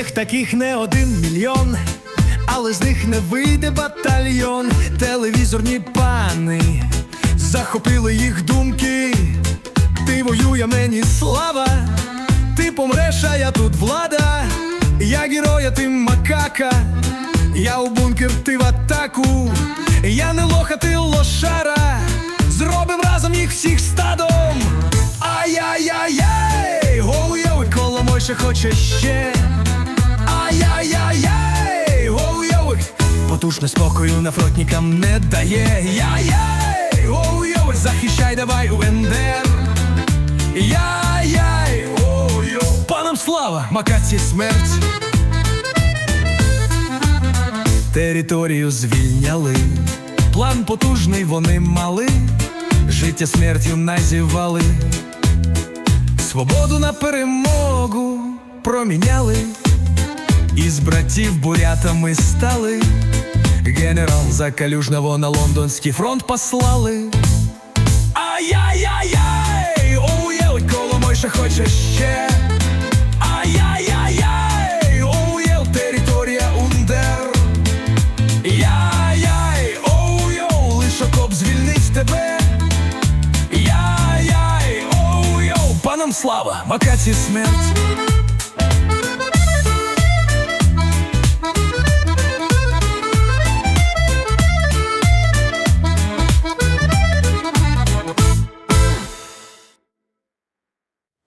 таких не один мільйон, але з них не вийде батальйон. Телевізорні пани захопили їх думки. Ти воює мені слава, ти помреш, а я тут влада. Я героя, ти макака, я у бункер, ти в атаку. Я не лоха, ти лошара. Зробим разом їх всіх стадом. Ай-яй-яй-яй, гоу-йоу, коло мойше хоче ще. Ай-яй-яй-яй, гоу-йоу, потужне спокою нафронтникам не дає. Яй-яй, гоу-йоу, захищай давай УНДР. Яй-яй, гоу-йоу, панам слава, макаці смерть. Територію звільняли, план потужний вони мали, життя смертю назівали, свободу на перемогу проміняли, із братів бурятами стали, генерал Закалюжного на лондонський фронт послали. Ай-яй-яй-яй, коло мойша хоче ще. Ай-яй-яй-яй, оуєл, територія Ундер. Яй-яй, оу-йоу, лиш окоп звільнить тебе. Яй-яй, оу-йоу, панам слава, макаці смерть.